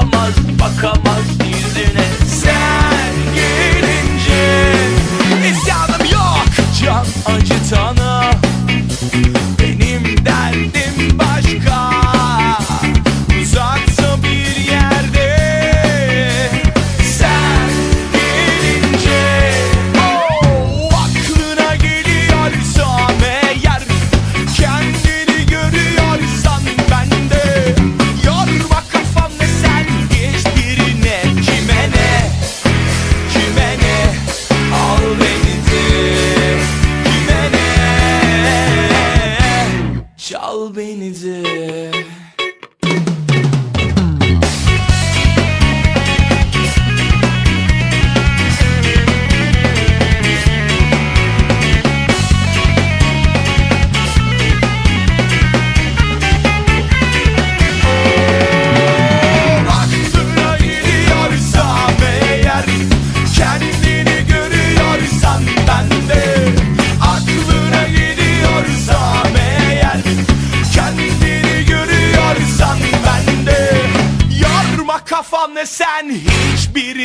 soramaz bakamaz sen hiçbirine